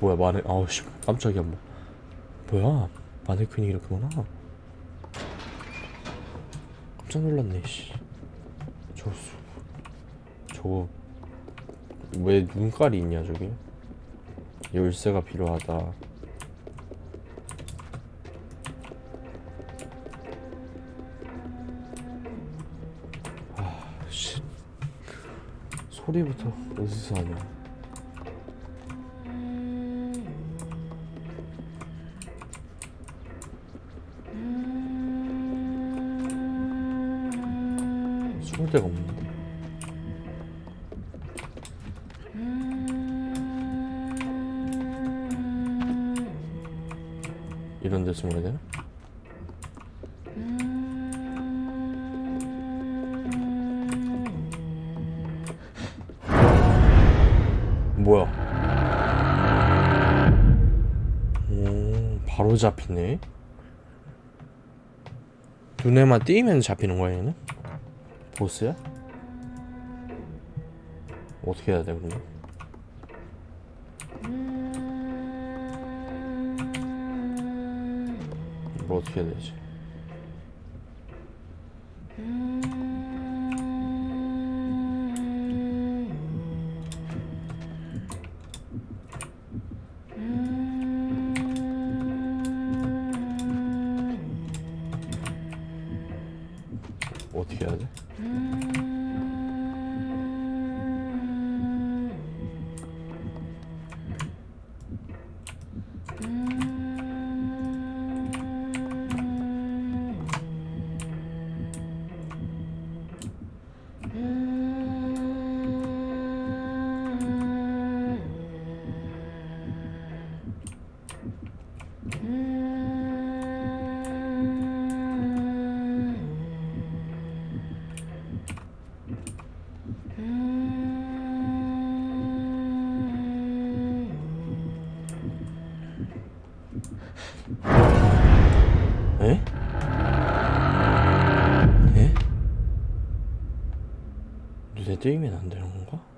뭐야 마네 아우 씨 깜짝이야 뭐. 뭐야? 마네킹이 이렇게 많아? 깜짝 놀랐네 씨. 저거 수- 저거 왜 눈깔이 있냐 저기? 열쇠가 필요하다. 아 씨. 소리부터 어디서 하냐 데가 없는데 이런 데 숨어야 되나? 뭐야? 오, 바로 잡히네. 눈에만 띄면 잡히는 거야, 얘는? 보스야? 어떻게 해야 돼, 그러면? 뭘 어떻게 해야 되지? Mm. 에? 에? 눈에 띄면 안 되는 건가?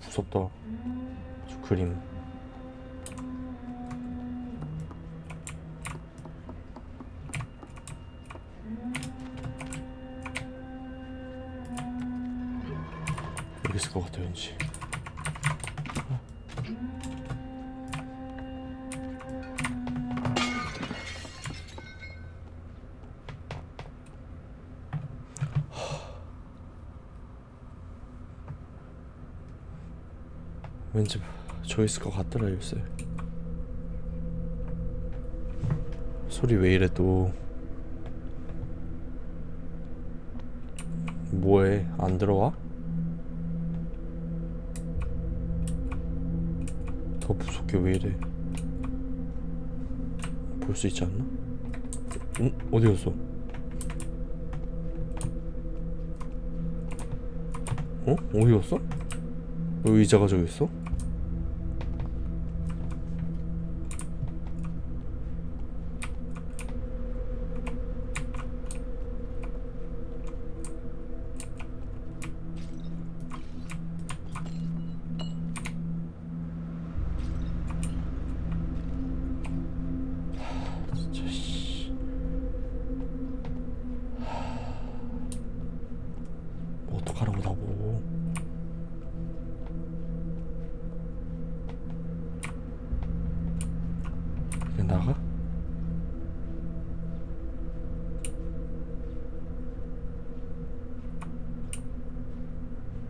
무섭다. 저 그림. 있을 것 같아 왠지 왠지 저 있을 것 같더라 요새 소리 왜 이래 또 뭐해 안 들어와? 더 무섭게 왜 이래 볼 수 있지 않나? 응? 어디 갔어? 어? 어디 갔어? 왜 의자가 저기 있어?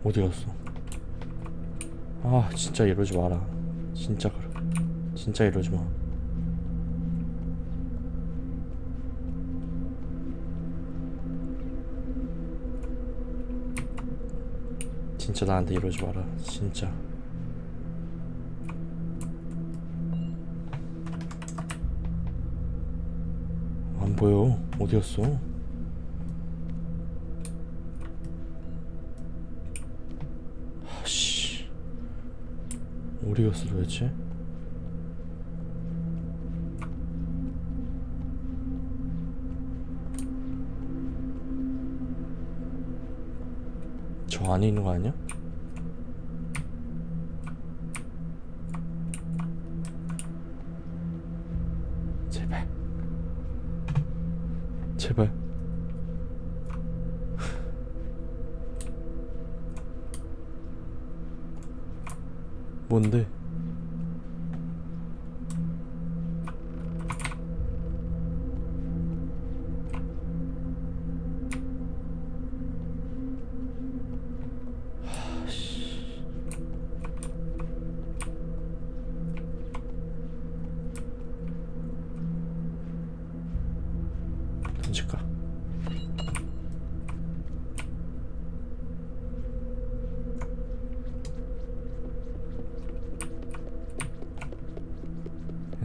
어디 갔어? 아 진짜 이러지 마라. 진짜 그래. 진짜 이러지 마. 진짜 나한테 이러지 마라. 진짜. 안 보여. 어디 갔어? 어디 갔어 도대체? 저 안에 있는 거 아니야? 제발. 제발. 뭔데?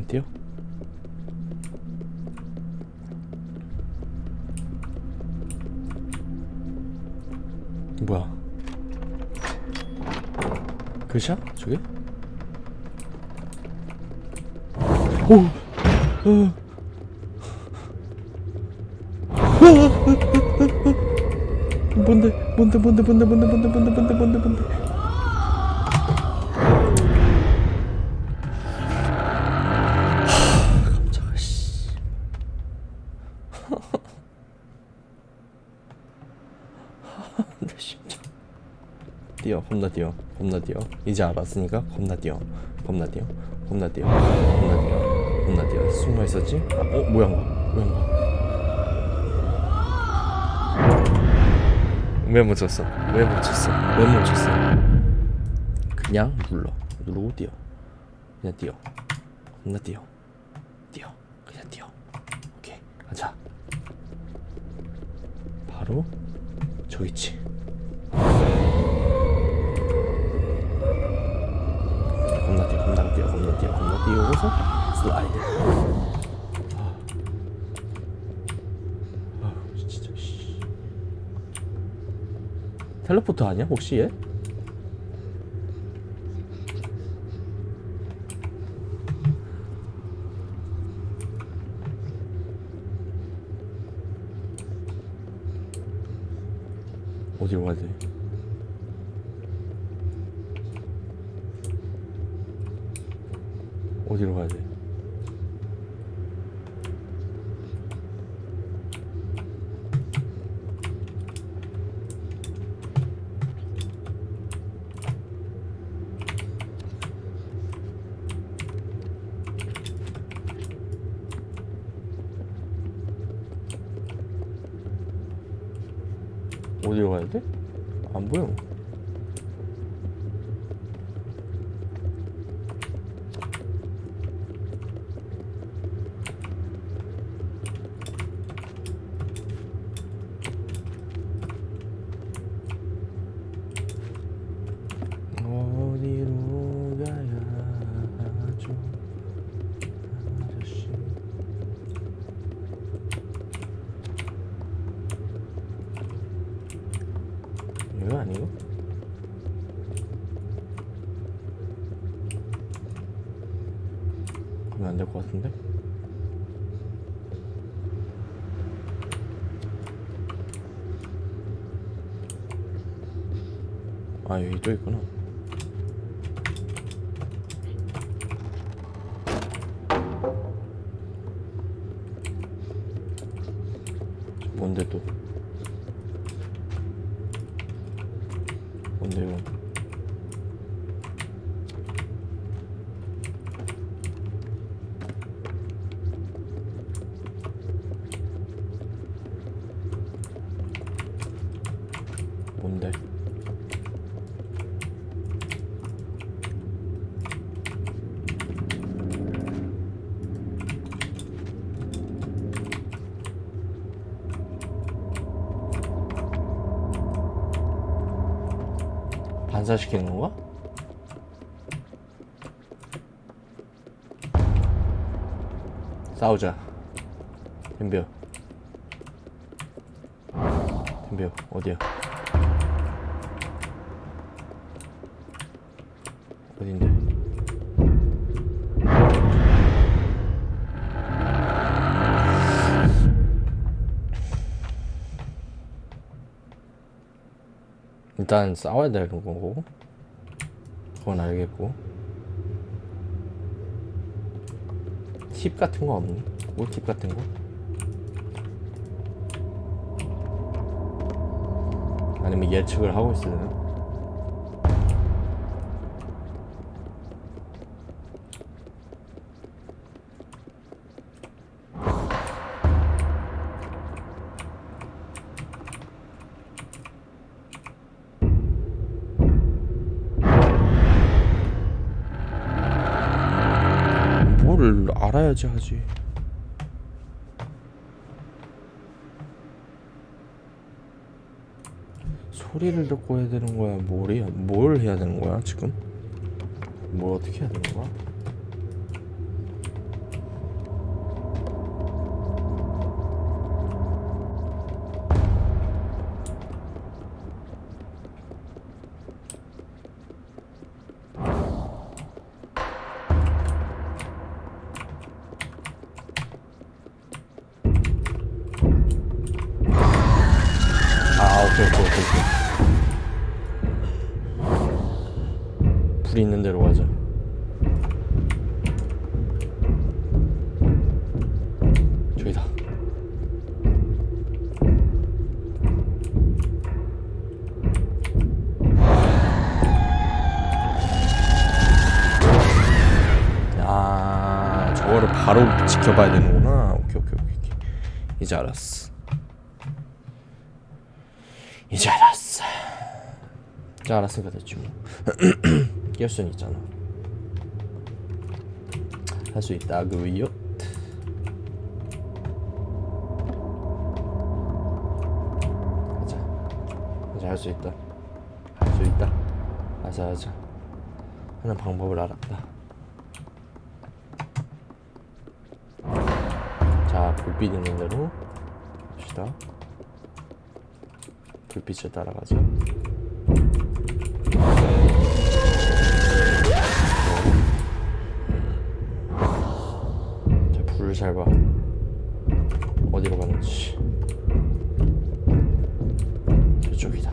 그냥 뛰어 뭐야? 그샷? 저게? 오! 어. 뭔데 뭔데? 뭔데? 뭔데? 뭔데? 뭔데? 뭔데? 뭔데? 뭔데? 뭔데 뛰어 겁나 뛰어 겁나 뛰어. 이제 알았으니까 겁나 뛰어 겁나 뛰어 겁나 뛰어 겁나 뛰어 겁나 뛰어. 숨어 있었지? 아, 어 모양가 모양가 왜못 쳤어? 왜못 쳤어? 왜못 쳤어? 그냥 눌러. 누르고 뛰어. 그냥 뛰어. 겁나 뛰어. 뛰어. 그냥 뛰어. 오케이. 가자. 바로 저기 있지 띄우고서 슬라이드. 아, 텔레포트 아니야? 혹시 얘? 어디로 가야 돼? 어디로 가야 돼? 안 보여. 어디로 가야 하죠, 아저씨? 이거 아니고? 그러면 안 될 것 같은데? 아 여기 또 있구나. 뭔데 또 뭔데 이거 뭔데 반사시키는 건가? 싸우자. 덤벼 덤벼 어디야? 어딘데 일단 싸워야 되는 거고 그건 알겠고 팁 같은 거 없니? 꿀팁 같은 거? 아니면 예측을 하고 있어요? 뭘 알아야지 하지. 소리를 듣고 해야 되는 거야? 뭘 해야, 뭘 해야 되는 거야, 지금? 뭘 어떻게 해야 되는 거야? 지켜봐야 되는구나. 오케이, 오케이, 오케이. 오케이. 이제 알았어. 이제 알았어. 이제 알았으니까 됐지 뭐. 깰 수는 있잖아. 할 수 있다고요. 가자. 이제 할수 있다. 할 수 있다. 하자 하자. 하는 방법을 알았다. 자, 불빛 있는 대로 갑시다. 불빛을 따라가죠. 자, 불을 잘 봐. 어디로 가는지. 저쪽이다.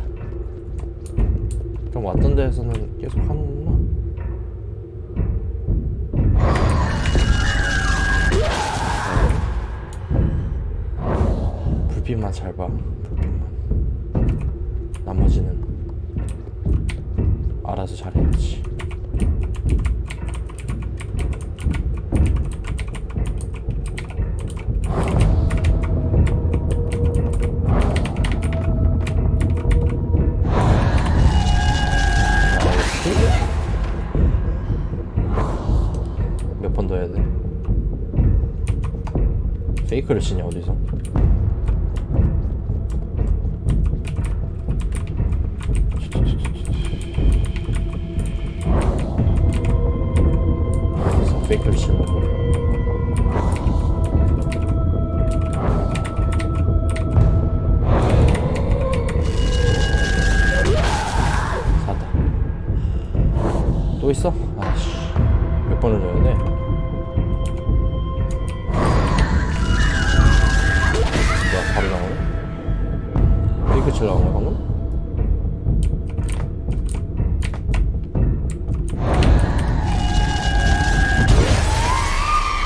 그럼 왔던 데에서는 계속 하 불빛만 잘 봐. 불빛만. 나머지는 알아서 잘해야지. 몇번 더 해야 돼? 페이크를 치냐 어디서? 어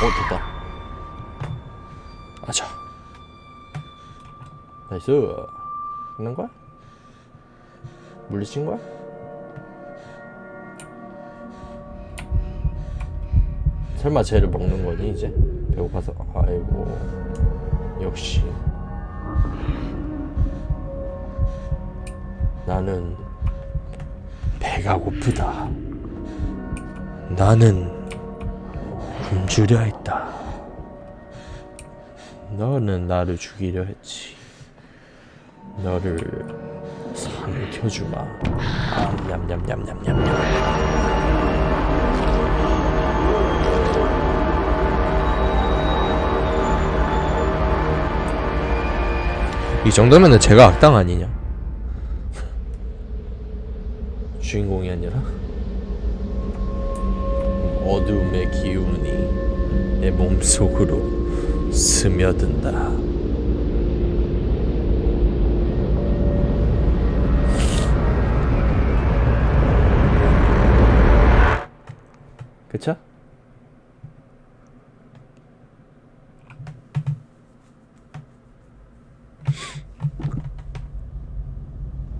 됐다. 아자. 나이스. 끝난 거야? 물리친 거야? 설마 쟤를 먹는 거니 이제? 배고파서 아이고 역시 나는 배가 고프다 나는 굶주려 했다 너는 나를 죽이려 했지 너를 사 삼켜주마. 아, 냠냠냠냠냠냠. 이 정도면은 제가 악당 아니냐? 주인공이 아니라 어둠의 기운이 내 몸속으로 스며든다. 그쵸?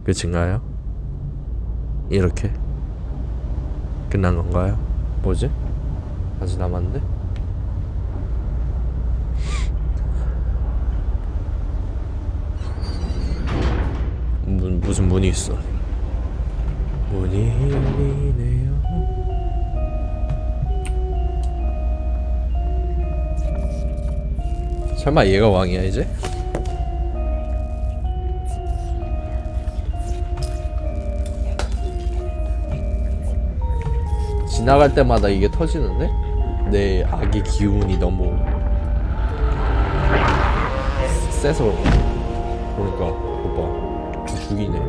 끝인가요? 이렇게 끝난 건가요? 뭐지? 아직 남았는데? 문, 무슨 문이 있어 문이 열리네요 설마 얘가 왕이야 이제? 지나갈 때마다 이게 터지는데? 내 악의 기운이 너무 세서 그러니까 오빠 죽이네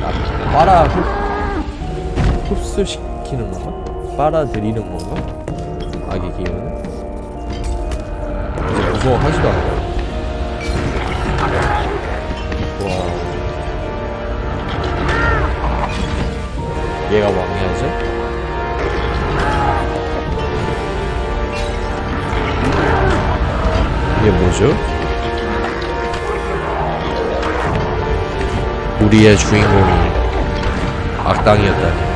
아, 빨아 흡, 흡수시키는 건가? 빨아들이는 건가? 악의 기운을? 이제 무서워하지도 않아 얘가 왕이야 이제? 이게 뭐죠? 우리의 주인공이 악당이었다니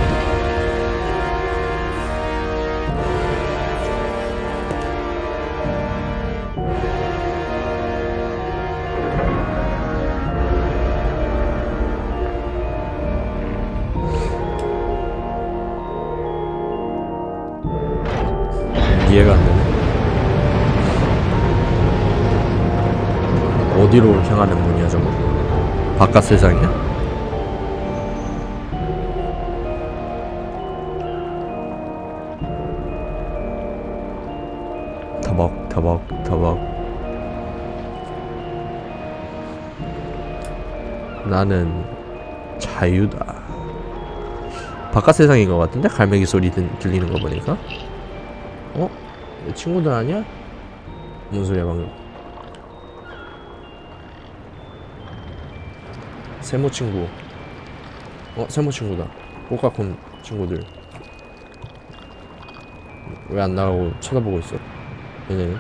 어디로 향하는 문이야 저거? 바깥 세상이야? 타박 타박 타박 나는 자유다 바깥 세상인 것 같은데 갈매기 소리 들, 들리는 거 보니까 어? 내 친구들 아니야? 무슨 소리야 방금 세모 친구. 어 세모 친구다. 꼬까콘 친구들. 왜 안 나가고 쳐다보고 있어? 얘네는?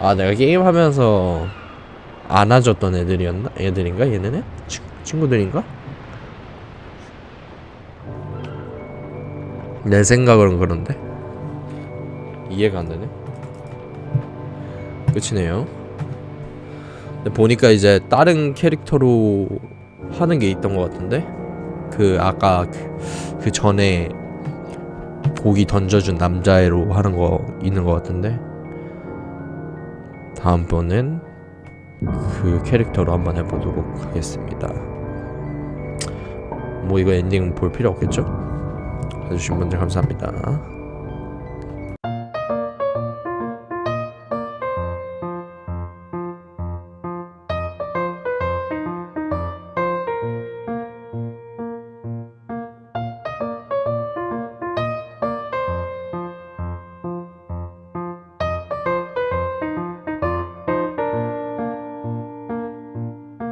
아 내가 게임하면서 안아줬던 애들이었나? 애들인가? 얘네는? 치, 친구들인가? 내 생각은 그런데 이해가 안 되네. 끝이네요. 근데 보니까 이제 다른 캐릭터로 하는 게 있던 것 같은데 그 아까 그, 그 전에 고기 던져준 남자애로 하는 거 있는 것 같은데 다음번엔 그 캐릭터로 한번 해보도록 하겠습니다. 뭐 이거 엔딩 볼 필요 없겠죠? 봐주신 분들 감사합니다.